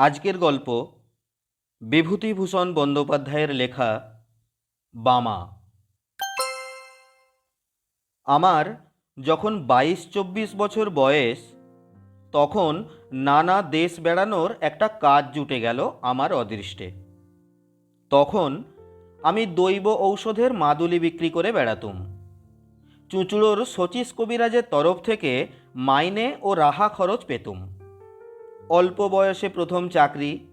আজকের গল্প বিভূতিভূষণ বন্দ্যোপাধ্যায়ের লেখা বামা। আমার যখন বাইশ চব্বিশ বছর বয়স, তখন নানা দেশ বেড়ানোর একটা কাজ জুটে গেল আমার অদৃষ্টে। তখন আমি দৈব ঔষধের মাদুলি বিক্রি করে বেড়াতুম। চুঁচুড়োর শচীশ কবিরাজের তরফ থেকে মাইনে ও রাহা খরচ পেতুম। অল্প বয়সে প্রথম চাকরি,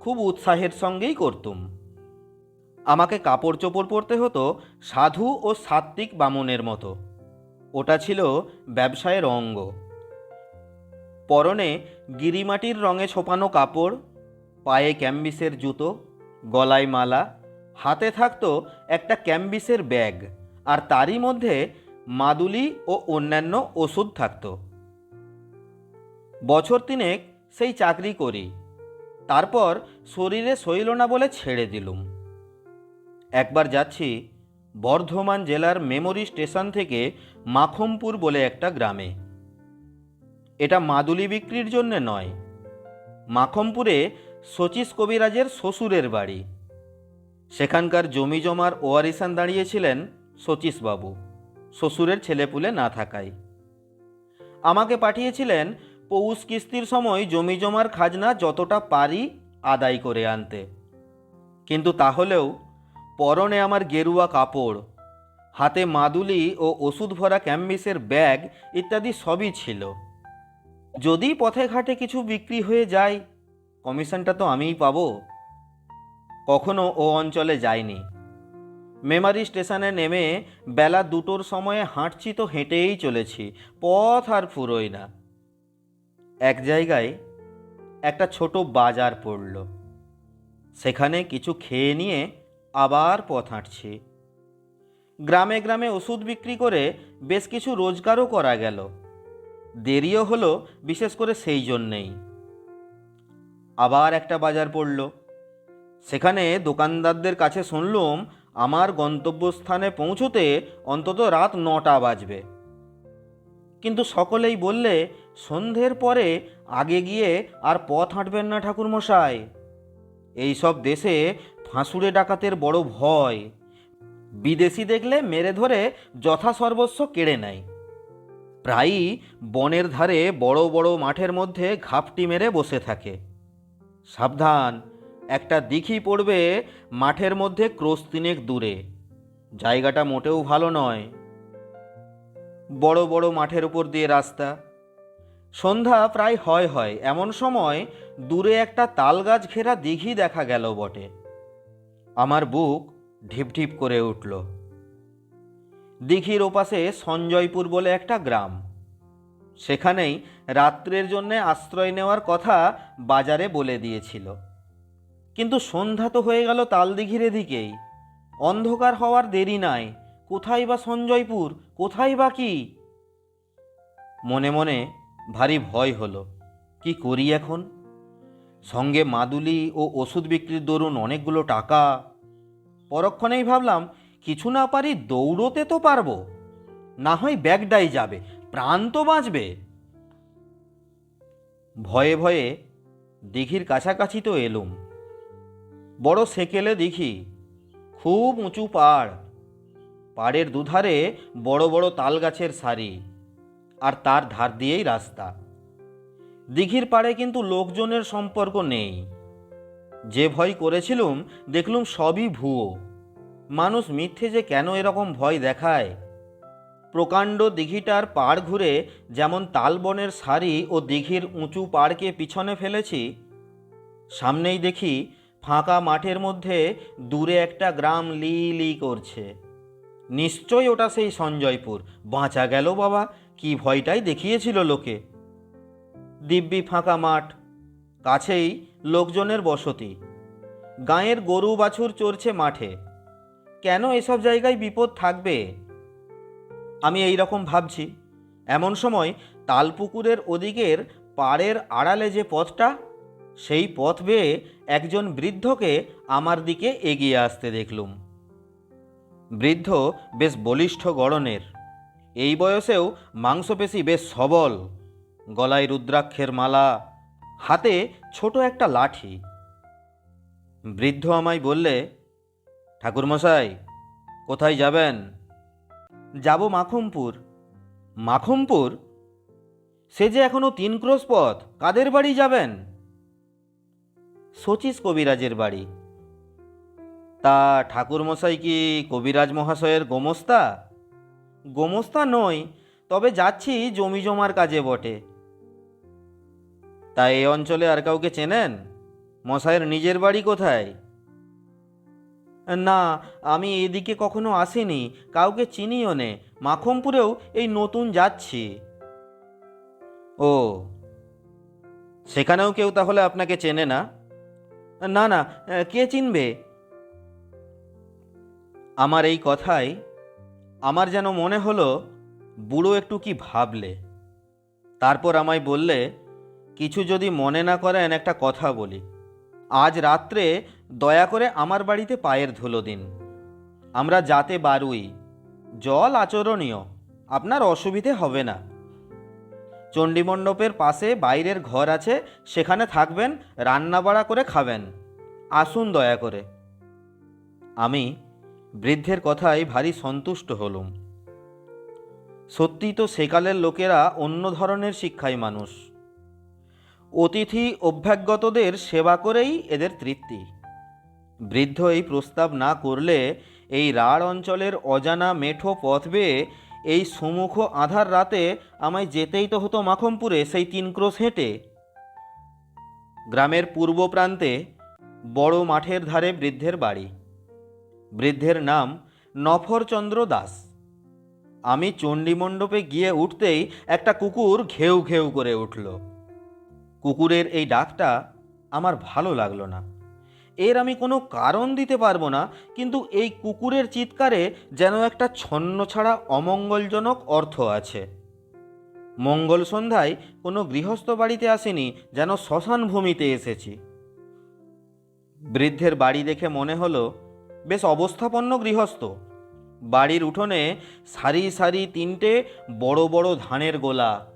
খুব উৎসাহের সঙ্গেই করতুম। আমাকে কাপড় চোপড় পরতে হতো সাধু ও সাত্ত্বিক বামনের মতো। ওটা ছিল ব্যবসায়ের অঙ্গ। পরনে গিরিমাটির রঙে ছোপানো কাপড়, পায়ে ক্যাম্বিসের জুতো, গলায় মালা, হাতে থাকতো একটা ক্যাম্বিসের ব্যাগ, আর তারই মধ্যে মাদুলি ও অন্যান্য ওষুধ থাকতো। বছর তিনেক সেই চাকরি করি। তারপর শরীরে সইল না বলে ছেড়ে দিলুম। একবার যাচ্ছি বর্ধমান জেলার মেমোরি স্টেশন থেকে মাখমপুর বলে একটা গ্রামে। এটা মাদুলি বিক্রির জন্যে নয়, মাখমপুরে শচীশ কবিরাজের শ্বশুরের বাড়ি। সেখানকার জমি জমার ওয়ারিসান দাঁড়িয়েছিলেন শচীশবাবু, শ্বশুরের ছেলেপুলে না থাকায়। আমাকে পাঠিয়েছিলেন পৌষ কিস্তির সময় জমি জমার খাজনা যতটা পারি আদায় করে আনতে। কিন্তু তাহলেও পরনে আমার গেরুয়া কাপড়, হাতে মাদুলি ও ওষুধ ভরা ক্যাম্বিসের ব্যাগ ইত্যাদি সবই ছিল। যদি পথে ঘাটে কিছু বিক্রি হয়ে যায়, কমিশনটা তো আমিই পাবো। কখনো ও অঞ্চলে যাইনি। মেমারি স্টেশনে নেমে বেলা দুটোর সময়ে হাঁটছি তো হেঁটেই চলেছি, পথ আর ফুরোই না। এক জায়গায় একটা ছোট বাজার পড়ল। সেখানে কিছু খেয়ে নিয়ে আবার পথ হাঁটছি। গ্রামে গ্রামে ওষুধ বিক্রি করে বেশ কিছু রোজগারও করা গেল। দেরিও হলো, বিশেষ করে সেই জন্যেই। আবার একটা বাজার পড়ল। সেখানে দোকানদারদের কাছে শুনলুম, আমার গন্তব্যস্থানে পৌঁছতে অন্তত রাত নটা বাজবে। কিন্তু সকলেই বললে সন্ধ্যের পরে আগে গিয়ে আর পথ হাঁটবেন না ঠাকুরমশাই। এইসব দেশে ফাঁসুড়ে ডাকাতের বড় ভয়। বিদেশি দেখলে মেরে ধরে যথাসর্বস্ব কেড়ে নেয়। প্রায়ই বনের ধারে বড় বড় মাঠের মধ্যে ঘাপটি মেরে বসে থাকে। সাবধান, একটা দিঘি পড়বে মাঠের মধ্যে ক্রোশ তিনেক দূরে। জায়গাটা মোটেও ভালো নয়। বড় বড় মাঠের উপর দিয়ে রাস্তা সন্ধ্যা প্রায় হয় হয়, এমন সময় দূরে একটা তালগাছ ঘেরা দিঘি দেখা গেল বটে। আমার বুক ঢিপ ঢিপ করে উঠল। দিঘির ওপাশে সঞ্জয়পুর বলে একটা গ্রাম। সেখানেই রাত্রের জন্যে আশ্রয় নেওয়ার কথা বাজারে বলে দিয়েছিল। কিন্তু সন্ধ্যা তো হয়ে গেল তালদিঘির এদিকেই। অন্ধকার হওয়ার দেরি নাই। কোথায় বা সঞ্জয়পুর? কোথায় বা কি? মনে মনে ভারী ভয় হলো। কি করি এখন? সঙ্গে মাদুলি ও ওষুধ বিক্রির দরুন অনেকগুলো টাকা। পরক্ষণেই ভাবলাম, কিছু না পারি দৌড়তে তো পারব। না হয় ব্যাগটাই যাবে, প্রাণ তো বাঁচবে। ভয়ে ভয়ে দিঘির কাছাকাছি তো এলুম। বড় সেকেলে দিঘি, খুব উঁচু পাড়। পাড়ের দুধারে বড় বড় তাল গাছের সারি। আর তার ধার দিয়েই রাস্তা। দিঘির পাড়ে কিন্তু লোকজনের সম্পর্ক নেই। যে ভয় করেছিলুম, দেখলুম সবই ভুয়ো। মানুষ মিথ্যে যে কেন এরকম ভয় দেখায়? প্রকাণ্ড দিঘিটার পাড় ঘুরে যেমন তালবনের সারি ও দিঘির উঁচু পাড়কে পিছনে ফেলেছি, সামনেই দেখি ফাঁকা মাঠের মধ্যে দূরে একটা গ্রাম লি লি করছে। নিশ্চয় ওটা সেই সঞ্জয়পুর। বাঁচা গেল বাবা কি ভয়টাই দেখিয়েছিল লোকে। দিব্যি ফাঁকা মাঠ, কাছেই লোকজনের বসতি। গাঁয়ের গরু বাছুর চড়ছে মাঠে। কেন এসব জায়গায় বিপদ থাকবে? আমি এই রকম ভাবছি। এমন সময় তালপুকুরের ওদিকের পাড়ের আড়ালে যে পথটা, সেই পথ বেয়ে একজন বৃদ্ধকে আমার দিকে এগিয়ে আসতে দেখলুম। বৃদ্ধ বেশ বলিষ্ঠ গড়নের। এই বয়সেও মাংসপেশি বেশ সবল। গলায় রুদ্রাক্ষের মালা, হাতে ছোট একটা লাঠি। বৃদ্ধ আমায় বললে, ঠাকুরমশাই, কোথায় যাবেন? যাব মাখমপুর। মাখমপুর? সে যে এখনও তিন ক্রোশ পথ, কাদের বাড়ি যাবেন? শচীশ কবিরাজের বাড়ি। তা ঠাকুরমশাই কি কবিরাজ মহাশয়ের গোমস্তা? গোমস্তা নই, তবে যাচ্ছি জমি জমার কাজে বটে। তা এই অঞ্চলে আর কাউকে চেনেন? মশাইয়ের নিজের বাড়ি কোথায়? না, আমি এদিকে কখনো আসিনি, কাউকে চিনিও নে, মাখমপুরেও এই নতুন যাচ্ছি। ও, সেখানেও কেউ তাহলে আপনাকে চেনে না? না না, কে চিনবে? আমার এই কথায় আমার যেন মনে হলো, বুড়ো একটু কি ভাবলে। তারপর আমায় বললে, কিছু যদি মনে না করেন একটা কথা বলি। আজ রাত্রে দয়া করে আমার বাড়িতে পায়ের ধুলো দিন। আমরা যাতে বারুই। জল আচরণীয়। আপনার অসুবিধে হবে না। চণ্ডীমণ্ডপের পাশে বাইরের ঘর আছে, সেখানে থাকবেন রান্না বাড়া করে খাবেন। আসুন দয়া করে। আমি বৃদ্ধের কথায় ভারী সন্তুষ্ট হলুম। সত্যি তো সেকালের লোকেরা অন্য ধরনের শিক্ষায় মানুষ। অতিথি অভ্যাগতদের সেবা করেই এদের তৃপ্তি। বৃদ্ধ এই প্রস্তাব না করলে এই রাঢ় অঞ্চলের অজানা মেঠো পথ বেয়ে এই সুমুখ আধার রাতে আমায় যেতেই তো হতো মাখমপুরে সেই তিন ক্রোশ হেঁটে। গ্রামের পূর্ব প্রান্তে বড় মাঠের ধারে বৃদ্ধের বাড়ি। বৃদ্ধের নাম নফরচন্দ্র দাস। আমি চণ্ডীমণ্ডপে গিয়ে উঠতেই একটা কুকুর ঘেউ ঘেউ করে উঠল। কুকুরের এই ডাকটা আমার ভালো লাগল না। এর আমি কোনো কারণ দিতে পারব না, কিন্তু এই কুকুরের চিৎকারে যেন একটা ছন্ন ছাড়া অমঙ্গলজনক অর্থ আছে। মঙ্গল সন্ধ্যায় কোনো গৃহস্থ বাড়িতে আসেনি, যেন শ্মশান ভূমিতে এসেছি। বৃদ্ধের বাড়ি দেখে মনে হলো বেশ অবস্থাপন্ন গৃহস্থ। বাড়ির উঠোনে সারি সারি তিনটে বড় বড় ধানের গোলা।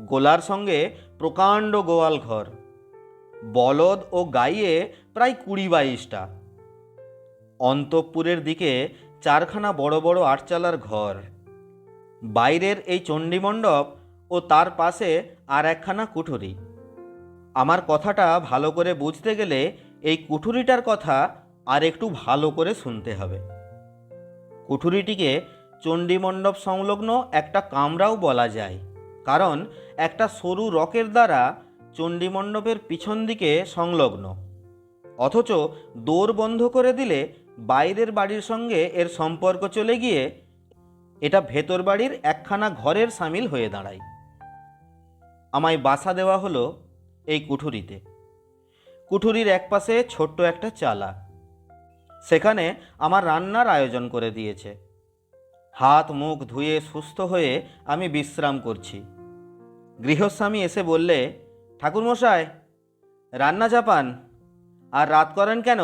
গোলার সঙ্গে প্রকাণ্ড গোয়াল ঘর। বলদ ও গাইয়ে প্রায় কুড়ি বাইশটা। অন্তঃপুরের দিকে চারখানা বড় বড় আটচালার ঘর। বাইরের এই চণ্ডীমণ্ডপ ও তার পাশে আর একখানা কুঠুরি। আমার কথাটা ভালো করে বুঝতে গেলে এই কুঠুরিটার কথা আর একটু ভালো করে শুনতে হবে। কুঠুরিটিকে চণ্ডীমণ্ডপ সংলগ্ন একটা কামরাও বলা যায়, কারণ একটা সরু রকের দ্বারা চণ্ডীমণ্ডপের পিছন দিকে সংলগ্ন। অথচ দৌড় বন্ধ করে দিলে বাইরের বাড়ির সঙ্গে এর সম্পর্ক চলে গিয়ে এটা ভেতর বাড়ির একখানা ঘরের সামিল হয়ে দাঁড়ায়। আমায় বাসা দেওয়া হলো এই কুঠুরিতে। কুঠুরির একপাশে ছোট্ট একটা চালা। সেখানে আমার রান্নার আয়োজন করে দিয়েছে। হাত মুখ ধুয়ে সুস্থ হয়ে আমি বিশ্রাম করছি। গৃহস্বামী এসে বললে, ঠাকুরমশাই, রান্না চাপান, আর রাত করেন কেন?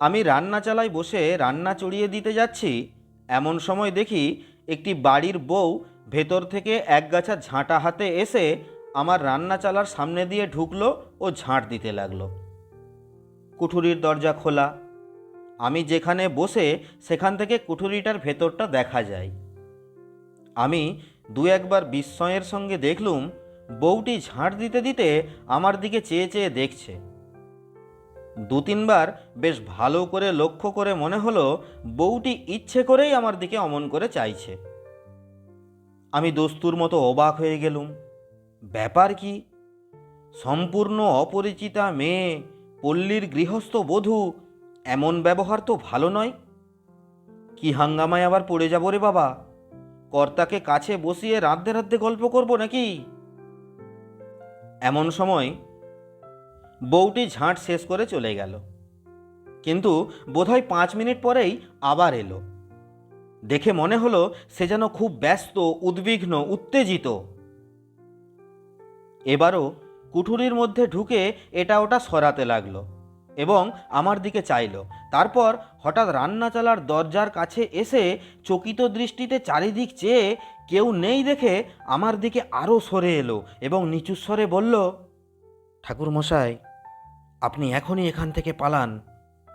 আমি রান্না চালায় বসে রান্না চড়িয়ে দিতে যাচ্ছি, এমন সময় দেখি একটি বাড়ির বউ ভেতর থেকে একগাছা ঝাঁটা হাতে এসে আমার রান্না চালার সামনে দিয়ে ঢুকলো ও ঝাঁট দিতে লাগল। কুঠুরির দরজা খোলা। আমি যেখানে বসে সেখান থেকে কুঠুরিটার ভেতরটা দেখা যায়। আমি দু একবার বিস্ময়ের সঙ্গে দেখলুম, বউটি ঝাঁট দিতে দিতে আমার দিকে চেয়ে চেয়ে দেখছে। দু তিনবার বেশ ভালো করে লক্ষ্য করে মনে হলো, বউটি ইচ্ছে করেই আমার দিকে অমন করে চাইছে। আমি দস্তুর মতো অবাক হয়ে গেলুম। ব্যাপার কি? সম্পূর্ণ অপরিচিতা মেয়ে। পল্লীর গৃহস্থ বধূ, এমন ব্যবহার তো ভালো নয়। কি হাঙ্গামায় আবার পড়ে যাব রে বাবা? কর্তাকে কাছে বসিয়ে রাধতে রাধতে গল্প করব নাকি? এমন সময় বউটি ঝাঁট শেষ করে চলে গেল। কিন্তু বোধহয় পাঁচ মিনিট পরেই আবার এলো। দেখে মনে হলো সে যেন খুব ব্যস্ত, উদ্বিগ্ন, উত্তেজিত। এবারও কুঠুরির মধ্যে ঢুকে এটা ওটা সরাতে লাগল এবং আমার দিকে চাইলো। তারপর হঠাৎ রান্না চালার দরজার কাছে এসে চকিত দৃষ্টিতে চারিদিক চেয়ে কেউ নেই দেখে আমার দিকে আরও সরে এলো এবং নিচু স্বরে বলল ঠাকুরমশাই আপনি এখনই এখান থেকে পালান।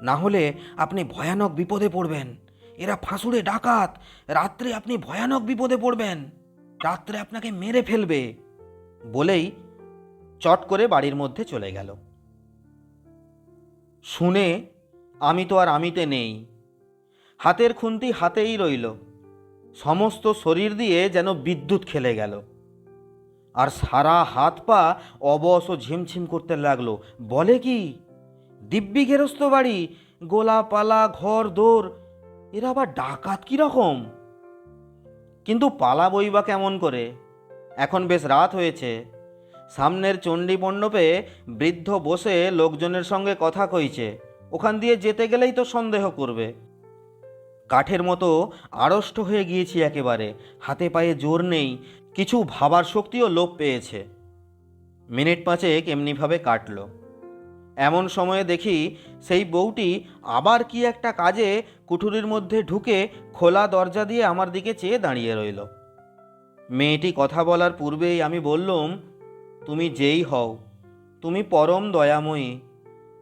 না হলে আপনি ভয়ানক বিপদে পড়বেন। এরা ফাঁসুড়ে ডাকাত। রাত্রে আপনি ভয়ানক বিপদে পড়বেন। রাত্রে আপনাকে মেরে ফেলবে। বলেই চট করে বাড়ির মধ্যে চলে গেল। শুনে আমি তো আর আমিতে নেই। হাতের খুন্তি হাতেই রইল। সমস্ত শরীর দিয়ে যেন বিদ্যুৎ খেলে গেল। আর সারা হাত পা অবশ ও ঝিমঝিম করতে লাগল। বলে কি, দিব্যি গেরস্ত বাড়ি, গোলাপালা, ঘর, দোর, এরা আবার ডাকাত কীরকম কিন্তু পালাবই বা কেমন করে? এখন বেশ রাত হয়েছে। সামনের চণ্ডী মণ্ডপে বৃদ্ধ বসে লোকজনের সঙ্গে কথা কইছে। ওখান দিয়ে যেতে গেলেই তো সন্দেহ করবে। কাঠের মতো আড়ষ্ট হয়ে গিয়েছি একেবারে। হাতে পায়ে জোর নেই, কিছু ভাবার শক্তিও লোপ পেয়েছে। মিনিট পাঁচেক এমনিভাবে কাটলো। এমন সময়ে দেখি সেই বউটি আবার কি একটা কাজে কুঠুরির মধ্যে ঢুকে খোলা দরজা দিয়ে আমার দিকে চেয়ে দাঁড়িয়ে রইল। মেয়েটি কথা বলার পূর্বেই আমি বললুম তুমি যেই হও, তুমি পরম দয়াময়ী।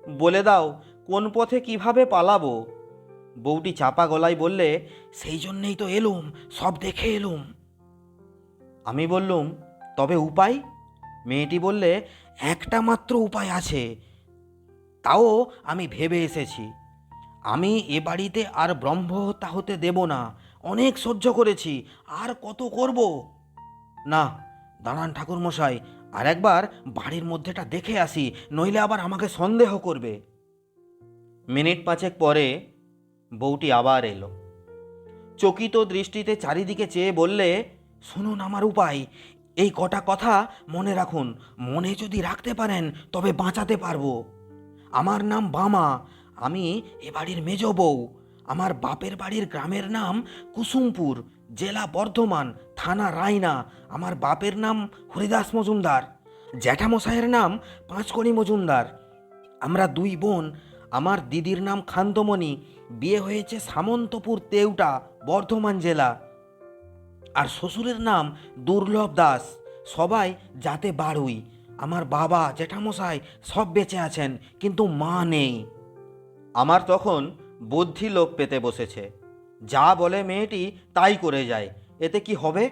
বলে দাও, কোন পথে কীভাবে পালাবো? বউটি চাপা গলায় বললে, সেই জন্যেই তো এলুম, সব দেখে এলুম। আমি বললুম, তবে উপায়? মেয়েটি বললে, একটা মাত্র উপায় আছে। তাও আমি ভেবে এসেছি। আমি এ বাড়িতে আর ব্রহ্মহত্যা হতে দেব না। অনেক সহ্য করেছি, আর কত করব? না দাঁড়ান ঠাকুরমশাই, আর একবার বাড়ির মধ্যেটা দেখে আসি, নইলে আবার আমাকে সন্দেহ করবে। মিনিট পাঁচেক পরে বউটি আবার এলো। চকিত দৃষ্টিতে চারিদিকে চেয়ে বললে, শুনুন আমার উপায়, এই কটা কথা মনে রাখুন। মনে যদি রাখতে পারেন, তবে বাঁচাতে পারব। আমার নাম বামা, আমি এ বাড়ির মেজ বউ। আমার বাপের বাড়ির গ্রামের নাম কুসুমপুর। জেলা বর্ধমান, থানা রায়না, আমার বাপের নাম হরিদাস মজুমদার, জ্যাঠামশাইয়ের নাম পাঁচকড়ি মজুমদার। আমরা দুই বোন, আমার দিদির নাম খান্তমণি বিয়ে হয়েছে সামন্তপুর তেউটা, বর্ধমান জেলা। আর শ্বশুরের নাম দুর্লভ দাস, সবাই যাতে বাড়ুই আমার বাবা, জ্যাঠামশাই সব বেঁচে আছেন, কিন্তু মা নেই। আমার তখন বুদ্ধি লোপ পেতে বসেছে। যা বলে মেয়েটি তাই করে যায়। এতে কি হবে?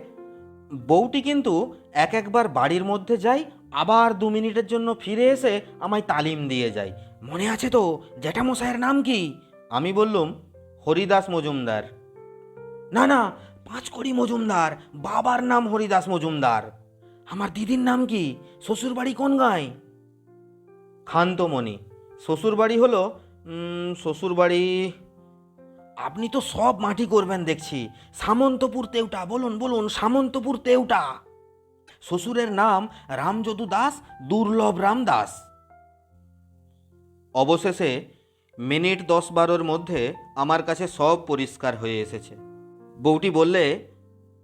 বউটি কিন্তু এক একবার বাড়ির মধ্যে যায়, আবার দু মিনিটের জন্য ফিরে এসে আমায় তালিম দিয়ে যায়। মনে আছে তো জ্যাঠামশাইয়ের নাম কি? আমি বললুম, হরিদাস মজুমদার। না না, পাঁচকড়ি মজুমদার, বাবার নাম হরিদাস মজুমদার। আমার দিদির নাম কি? শ্বশুরবাড়ি কোন গাঁয়? খান্তমণি। শ্বশুরবাড়ি হলো শ্বশুরবাড়ি আপনি তো সব মাটি করবেন দেখছি। সামন্তপুর তেউটা, বলুন বলুন, সামন্তপুর তেউটা। শ্বশুরের নাম রামযদু দাস, দুর্লভ রাম দাস অবশেষে মিনিট দশ বারোর মধ্যে আমার কাছে সব পরিষ্কার হয়ে এসেছে। বউটি বললে,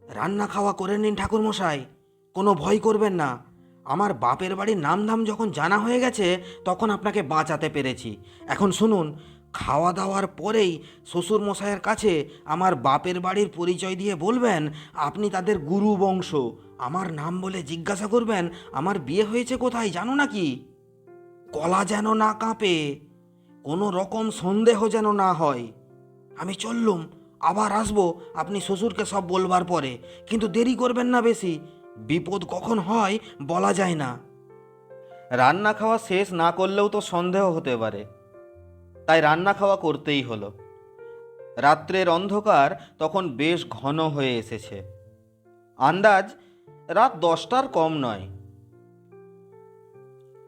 রান্না খাওয়া করে নিন ঠাকুরমশাই, কোনো ভয় করবেন না। আমার বাপের বাড়ির নামধাম যখন জানা হয়ে গেছে, তখন আপনাকে বাঁচাতে পেরেছি। এখন শুনুন খাওয়া দাওয়ার পরেই শ্বশুর মশাইয়ের কাছে আমার বাপের বাড়ির পরিচয় দিয়ে বলবেন, আপনি তাদের গুরু বংশ। আমার নাম বলে জিজ্ঞাসা করবেন, আমার বিয়ে হয়েছে কোথায় জানো নাকি? কলা যেন না কাঁপে, কোনো রকম সন্দেহ যেন না হয়। আমি চললুম, আবার আসব, আপনি শ্বশুরকে সব বলবার পরে। কিন্তু দেরি করবেন না বেশি, বিপদ কখন হয় বলা যায় না। রান্না খাওয়া শেষ না করলেও তো সন্দেহ হতে পারে। তাই রান্না খাওয়া করতেই হলো। রাত্রের অন্ধকার তখন বেশ ঘন হয়ে এসেছে। আন্দাজ রাত দশটার কম নয়।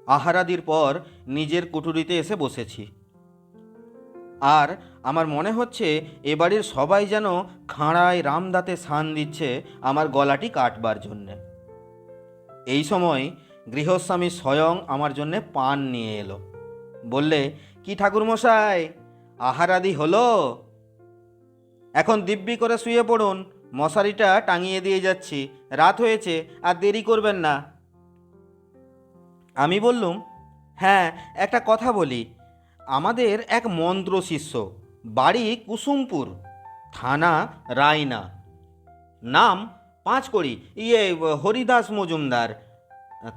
আহারাদির পর নিজের কুঠুরিতে এসে বসেছি। আর আমার মনে হচ্ছে এ বাড়ির সবাই যেন খাঁড়ায় রামদাতে সান দিচ্ছে আমার গলাটি কাটবার জন্যে। এই সময় গৃহস্বামী স্বয়ং আমার জন্যে পান নিয়ে এলো। বললে কি ঠাকুরমশাই? আহারাদি হলো? এখন দিব্যি করে শুয়ে পড়ুন, মশারিটা টাঙিয়ে দিয়ে যাচ্ছি, রাত হয়েছে, আর দেরি করবেন না। আমি বললুম হ্যাঁ একটা কথা বলি। আমাদের এক মন্ত্র শিষ্য, বাড়ি কুসুমপুর, থানা রায়না। নাম পাঁচ পাঁচকড়ি ইয়ে হরিদাস মজুমদার।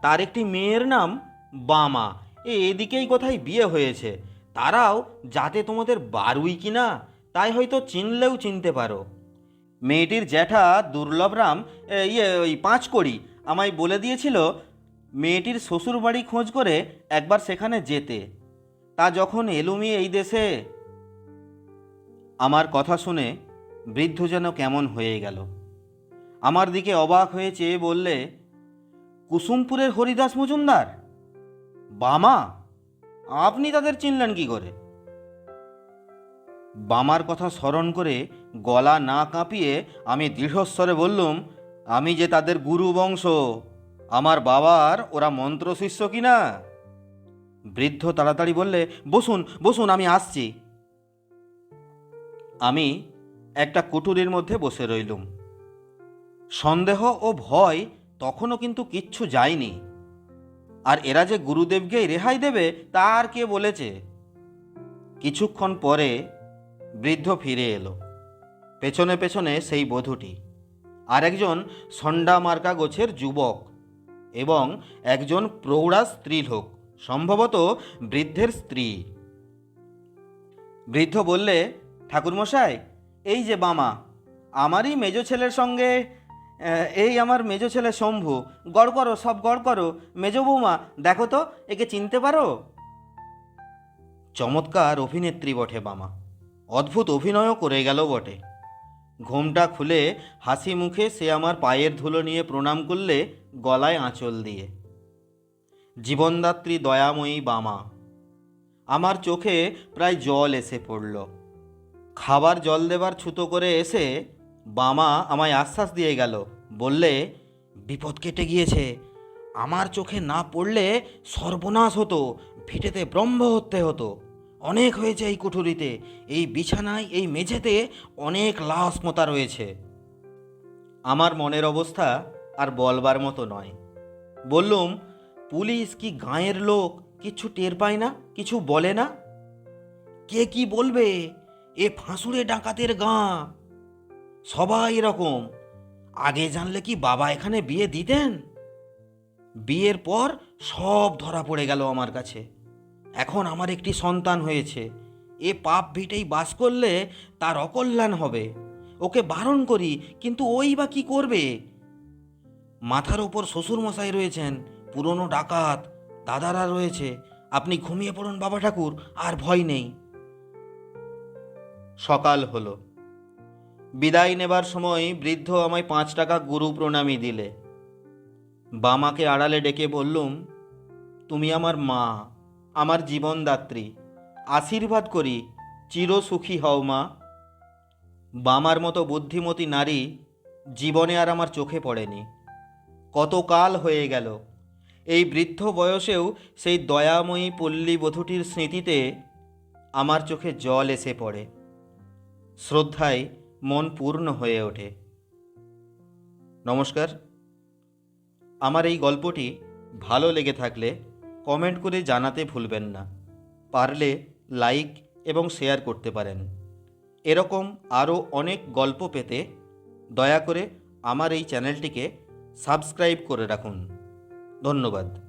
তার একটি মেয়ের নাম বামা। এদিকেই কোথায় বিয়ে হয়েছে। তারাও, যাতে তোমাদের বারুই কি না তাই হয়তো চিনলেও চিনতে পারো। মেয়েটির জ্যাঠা দুর্লভরাম ইয়ে ওই পাঁচকড়ি, আমায় বলে দিয়েছিল মেয়েটির শ্বশুর বাড়ি খোঁজ করে একবার সেখানে যেতে। তা যখন এলুমি এই দেশে আমার কথা শুনে বৃদ্ধ যেন কেমন হয়ে গেল। আমার দিকে অবাক হয়ে চেয়ে বললে, কুসুমপুরের হরিদাস মজুমদার? বামা? আপনি তাদের চিনলেন কি করে? বামার কথা স্মরণ করে গলা না কাঁপিয়ে আমি দৃঢ়স্বরে বললুম, আমি যে তাদের গুরু বংশ, আমার বাবার ওরা মন্ত্র শিষ্য কিনা বৃদ্ধ তাড়াতাড়ি বললে, বসুন বসুন, আমি আসছি। আমি একটা কুটুরির মধ্যে বসে রইলুম। সন্দেহ ও ভয় তখনও কিন্তু কিচ্ছু যায়নি। আর এরা যে গুরুদেবকে রেহাই দেবে তা আর কে বলেছে? কিছুক্ষণ পরে বৃদ্ধ ফিরে এলো। পেছনে পেছনে সেই বধূটি। আর একজন সন্ডা মার্কা গোছের যুবক এবং একজন প্রৌঢ়া স্ত্রীলোক সম্ভবত বৃদ্ধের স্ত্রী। বৃদ্ধ বললে, ঠাকুরমশাই, এই যে বামা, আমারই মেজ ছেলের সঙ্গে এই আমার মেজ ছেলে শম্ভু। গড় করো, সব গড় করো। মেজ বৌমা, দেখো তো, একে চিনতে পারো? চমৎকার অভিনেত্রী বটে বামা অদ্ভুত অভিনয়ও করে গেল বটে। ঘোমটা খুলে হাসি মুখে সে আমার পায়ের ধুলো নিয়ে প্রণাম করলে গলায় আঁচল দিয়ে। জীবনদাত্রী দয়াময়ী বামা। আমার চোখে প্রায় জল এসে পড়ল। খাবার জল দেবার ছুতো করে এসে বামা আমায় আশ্বাস দিয়ে গেল বললে, বিপদ কেটে গিয়েছে। আমার চোখে না পড়লে সর্বনাশ হতো, ভিটেতে ব্রহ্ম হতে হতো। অনেক হয়েছে এই কুঠুরিতে, এই বিছানায়, এই মেঝেতে অনেক লাশ মোতা রয়েছে। আমার মনের অবস্থা আর বলবার মতো নয়। বললুম, পুলিশ কি গাঁয়ের লোক? কিছু টের পায় না? কিছু বলে না? কে কি বলবে? এ ফাঁসুড়ে ডাকাতের গাঁ। সবাই এরকম। আগে জানলে কি বাবা এখানে বিয়ে দিতেন? বিয়ের পর সব ধরা পড়ে গেল আমার কাছে। এখন আমার একটি সন্তান হয়েছে। এ পাপ ভিটেই বাস করলে তার অকল্যাণ হবে। ওকে বারণ করি, কিন্তু ওই বা কি করবে? মাথার ওপর শ্বশুরমশাই রয়েছেন, পুরনো ডাকাত, দাদারা রয়েছে। আপনি ঘুমিয়ে পড়ুন বাবা ঠাকুর, আর ভয় নেই। সকাল হলো। বিদায় নেবার সময় বৃদ্ধ আমায় পাঁচ টাকা গুরু প্রণামী দিলে। বামাকে আড়ালে ডেকে বললুম, তুমি আমার মা, আমার জীবনদাত্রী, আশীর্বাদ করি, চিরসুখী হও মা। বামার মতো বুদ্ধিমতী নারী জীবনে আর আমার চোখে পড়েনি। কত কাল হয়ে গেল। এই বৃদ্ধ বয়সেও সেই দয়াময়ী পল্লী বধূটির স্মৃতিতে আমার চোখে জল এসে পড়ে। শ্রদ্ধায় মন পূর্ণ হয়ে ওঠে। নমস্কার। আমার এই গল্পটি ভালো লেগে থাকলে কমেন্ট করে জানাতে ভুলবেন না। পারলে লাইক এবং শেয়ার করতে পারেন। এরকম আরও অনেক গল্প পেতে দয়া করে আমার এই চ্যানেলটিকে সাবস্ক্রাইব করে রাখুন। ধন্যবাদ।